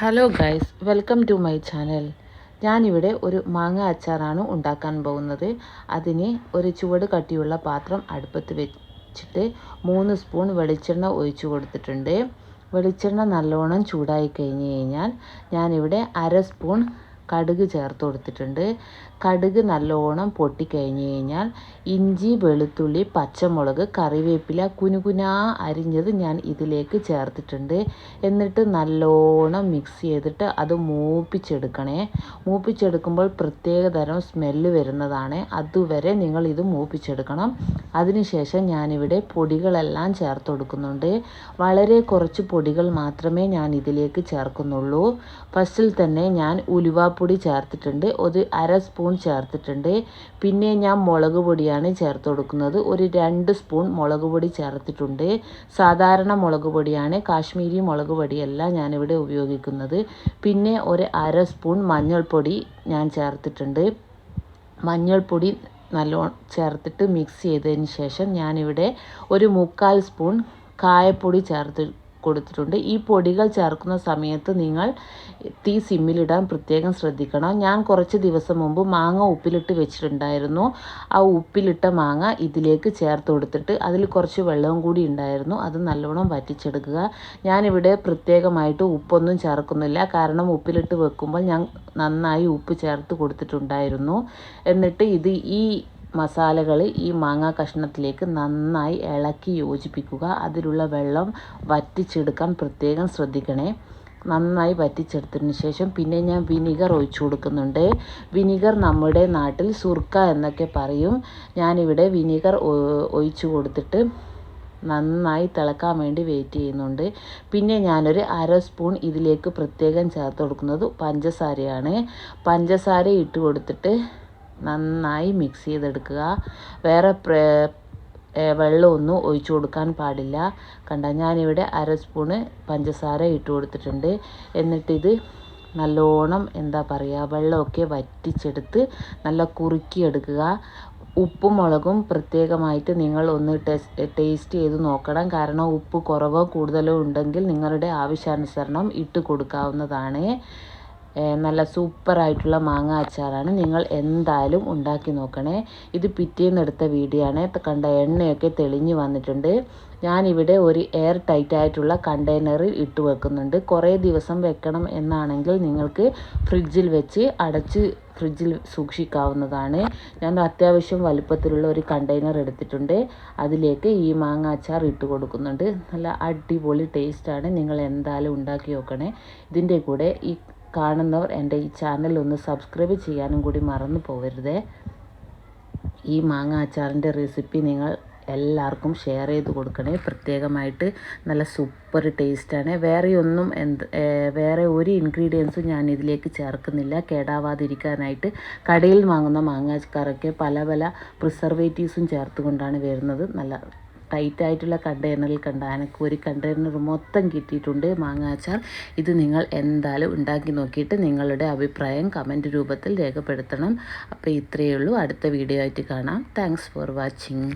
Hello guys welcome to my channel ഞാനിവിടെ ഒരു മാങ്ങ അച്ചാറാണ് ഉണ്ടാക്കാൻ പോകുന്നത്. അതിന് ഒരു ചുവട് കട്ടിയുള്ള പാത്രം അടുപ്പത്ത് വെച്ചിട്ട് മൂന്ന് സ്പൂൺ വെളിച്ചെണ്ണ ഒഴിച്ചു കൊടുത്തിട്ടുണ്ട്. വെളിച്ചെണ്ണ നല്ലോണം ചൂടായി കഴിഞ്ഞ് കഴിഞ്ഞാൽ ഞാനിവിടെ അര സ്പൂൺ കടുക് ചേർത്ത് കൊടുത്തിട്ടുണ്ട്. കടുക് നല്ലോണം പൊട്ടിക്കഴിഞ്ഞ് കഴിഞ്ഞാൽ ഇഞ്ചി വെളുത്തുള്ളി പച്ചമുളക് കറിവേപ്പില കുനുകുനാ അരിഞ്ഞത് ഞാൻ ഇതിലേക്ക് ചേർത്തിട്ടുണ്ട്. എന്നിട്ട് നല്ലോണം മിക്സ് ചെയ്തിട്ട് അത് മൂപ്പിച്ചെടുക്കണേ. മൂപ്പിച്ചെടുക്കുമ്പോൾ പ്രത്യേക തരം സ്മെല്ല് വരുന്നതാണ്. അതുവരെ നിങ്ങൾ ഇത് മൂപ്പിച്ചെടുക്കണം. അതിനുശേഷം ഞാനിവിടെ പൊടികളെല്ലാം ചേർത്ത് കൊടുക്കുന്നുണ്ട്. വളരെ കുറച്ച് പൊടികൾ മാത്രമേ ഞാൻ ഇതിലേക്ക് ചേർക്കുന്നുള്ളൂ. ഫസ്റ്റിൽ തന്നെ ഞാൻ ഉലുവാപ്പൊടി ചേർത്തിട്ടുണ്ട് ഒരു അര സ്പൂൺ ചേർത്തിട്ടുണ്ട്. പിന്നെ ഞാൻ മുളക് പൊടിയാണ് ചേർത്ത് കൊടുക്കുന്നത്. ഒരു രണ്ട് സ്പൂൺ മുളക് പൊടി ചേർത്തിട്ടുണ്ട്. സാധാരണ മുളക് പൊടിയാണ് കാശ്മീരി മുളക് പൊടിയല്ല ഞാനിവിടെ ഉപയോഗിക്കുന്നത്. പിന്നെ ഒരു അര സ്പൂൺ മഞ്ഞൾപ്പൊടി ഞാൻ ചേർത്തിട്ടുണ്ട്. മഞ്ഞൾപ്പൊടി നല്ലോണം ചേർത്തിട്ട് മിക്സ് ചെയ്തതിന് ശേഷം ഞാനിവിടെ ഒരു മുക്കാൽ സ്പൂൺ കായപ്പൊടി ചേർത്ത് കൊടുത്തിട്ടുണ്ട്. ഈ പൊടികൾ ചേർക്കുന്ന സമയത്ത് നിങ്ങൾ തീ സിമ്മിലിടാൻ പ്രത്യേകം ശ്രദ്ധിക്കണം. ഞാൻ കുറച്ച് ദിവസം മുമ്പ് മാങ്ങ ഉപ്പിലിട്ട് വെച്ചിട്ടുണ്ടായിരുന്നു. ആ ഉപ്പിലിട്ട മാങ്ങ ഇതിലേക്ക് ചേർത്ത് കൊടുത്തിട്ട് അതിൽ കുറച്ച് വെള്ളവും കൂടി ഉണ്ടായിരുന്നു. അത് നല്ലോണം വറ്റിച്ചെടുക്കുക. ഞാനിവിടെ പ്രത്യേകമായിട്ട് ഉപ്പൊന്നും ചേർക്കുന്നില്ല. കാരണം ഉപ്പിലിട്ട് വെക്കുമ്പോൾ ഞാൻ നന്നായി ഉപ്പ് ചേർത്ത് കൊടുത്തിട്ടുണ്ടായിരുന്നു. എന്നിട്ട് ഇത് ഈ മസാലകൾ ഈ മാങ്ങാ കഷ്ണത്തിലേക്ക് നന്നായി ഇളക്കി യോജിപ്പിക്കുക. അതിലുള്ള വെള്ളം വറ്റിച്ചെടുക്കാൻ പ്രത്യേകം ശ്രദ്ധിക്കണേ. നന്നായി വറ്റിച്ചെടുത്തതിന് ശേഷം പിന്നെ ഞാൻ വിനിഗർ ഒഴിച്ചു കൊടുക്കുന്നുണ്ട്. വിനിഗർ നമ്മുടെ നാട്ടിൽ സുർക്ക എന്നൊക്കെ പറയും. ഞാനിവിടെ വിനിഗർ ഒഴിച്ചു കൊടുത്തിട്ട് നന്നായി തിളക്കാൻ വേണ്ടി വെയിറ്റ് ചെയ്യുന്നുണ്ട്. പിന്നെ ഞാനൊരു അര സ്പൂൺ ഇതിലേക്ക് പ്രത്യേകം ചേർത്ത് കൊടുക്കുന്നത് പഞ്ചസാരയാണ്. പഞ്ചസാര ഇട്ട് കൊടുത്തിട്ട് നന്നായി മിക്സ് ചെയ്തെടുക്കുക. വേറെ വെള്ളമൊന്നും ഒഴിച്ചു കൊടുക്കാൻ പാടില്ല. കണ്ട ഞാനിവിടെ അര സ്പൂണ് പഞ്ചസാര ഇട്ട് കൊടുത്തിട്ടുണ്ട്. എന്നിട്ടിത് നല്ലോണം എന്താ പറയുക വെള്ളമൊക്കെ വറ്റിച്ചെടുത്ത് നല്ല കുറുക്കിയെടുക്കുക ഉപ്പും മുളകും പ്രത്യേകമായിട്ട് നിങ്ങൾ ഒന്ന് ടേസ്റ്റ് ചെയ്ത് നോക്കണം. കാരണം ഉപ്പ് കുറവോ കൂടുതലോ ഉണ്ടെങ്കിൽ നിങ്ങളുടെ ആവശ്യാനുസരണം ഇട്ട് കൊടുക്കാവുന്നതാണ്. നല്ല സൂപ്പറായിട്ടുള്ള മാങ്ങ അച്ചാറാണ്. നിങ്ങൾ എന്തായാലും ഉണ്ടാക്കി നോക്കണേ. ഇത് പിറ്റേന്ന് എടുത്ത വീഡിയോ ആണ് കണ്ട എണ്ണയൊക്കെ തെളിഞ്ഞു വന്നിട്ടുണ്ട്. ഞാനിവിടെ ഒരു എയർ ടൈറ്റ് ആയിട്ടുള്ള കണ്ടെയ്നറിൽ ഇട്ട് വെക്കുന്നുണ്ട്. കുറേ ദിവസം വെക്കണം എന്നാണെങ്കിൽ നിങ്ങൾക്ക് ഫ്രിഡ്ജിൽ വെച്ച് അടച്ച് ഫ്രിഡ്ജിൽ സൂക്ഷിക്കാവുന്നതാണ്. ഞാൻ അത്യാവശ്യം വലുപ്പത്തിലുള്ള ഒരു കണ്ടെയ്നർ എടുത്തിട്ടുണ്ട്. അതിലേക്ക് ഈ മാങ്ങ അച്ചാർ ഇട്ട് കൊടുക്കുന്നുണ്ട്. നല്ല അടിപൊളി ടേസ്റ്റാണ്. നിങ്ങൾ എന്തായാലും ഉണ്ടാക്കി നോക്കണേ. ഇതിന്റെ കൂടെ ഈ കാണുന്നവർ എന്റെ ഈ ചാനൽ ഒന്ന് സബ്സ്ക്രൈബ് ചെയ്യാനും കൂടി മറന്നു പോകരുതേ. ഈ മാങ്ങ അച്ചാറിന്റെ റെസിപ്പി നിങ്ങൾ എല്ലാവർക്കും ഷെയർ ചെയ്ത് കൊടുക്കണേ. പ്രത്യേകമായിട്ട് നല്ല സൂപ്പർ ടേസ്റ്റാണ്. വേറെ ഒന്നും എന്ത് വേറെ ഒരു ഇൻഗ്രീഡിയൻസും ഞാൻ ഇതിലേക്ക് ചേർക്കുന്നില്ല. കേടാവാതിരിക്കാനായിട്ട് കടയിൽ വാങ്ങുന്ന മാങ്ങാച്ചാറൊക്കെ പല പല പ്രിസർവേറ്റീവ്സും ചേർത്തുകൊണ്ടാണ് വരുന്നത്. നല്ല ടൈറ്റ് ആയിട്ടുള്ള കണ്ടെയ്നറിൽ കണ്ട ഒരു കണ്ടെയ്നർ മൊത്തം കിട്ടിയിട്ടുണ്ട് മാങ്ങാച്ചാർ. ഇത് നിങ്ങൾ എന്തായാലും ഉണ്ടാക്കി നോക്കിയിട്ട് നിങ്ങളുടെ അഭിപ്രായം കമന്റ് രൂപത്തിൽ രേഖപ്പെടുത്തണം. അപ്പോൾ ഇത്രയേ ഉള്ളൂ. അടുത്ത വീഡിയോ ആയിട്ട് കാണാം. Thanks for watching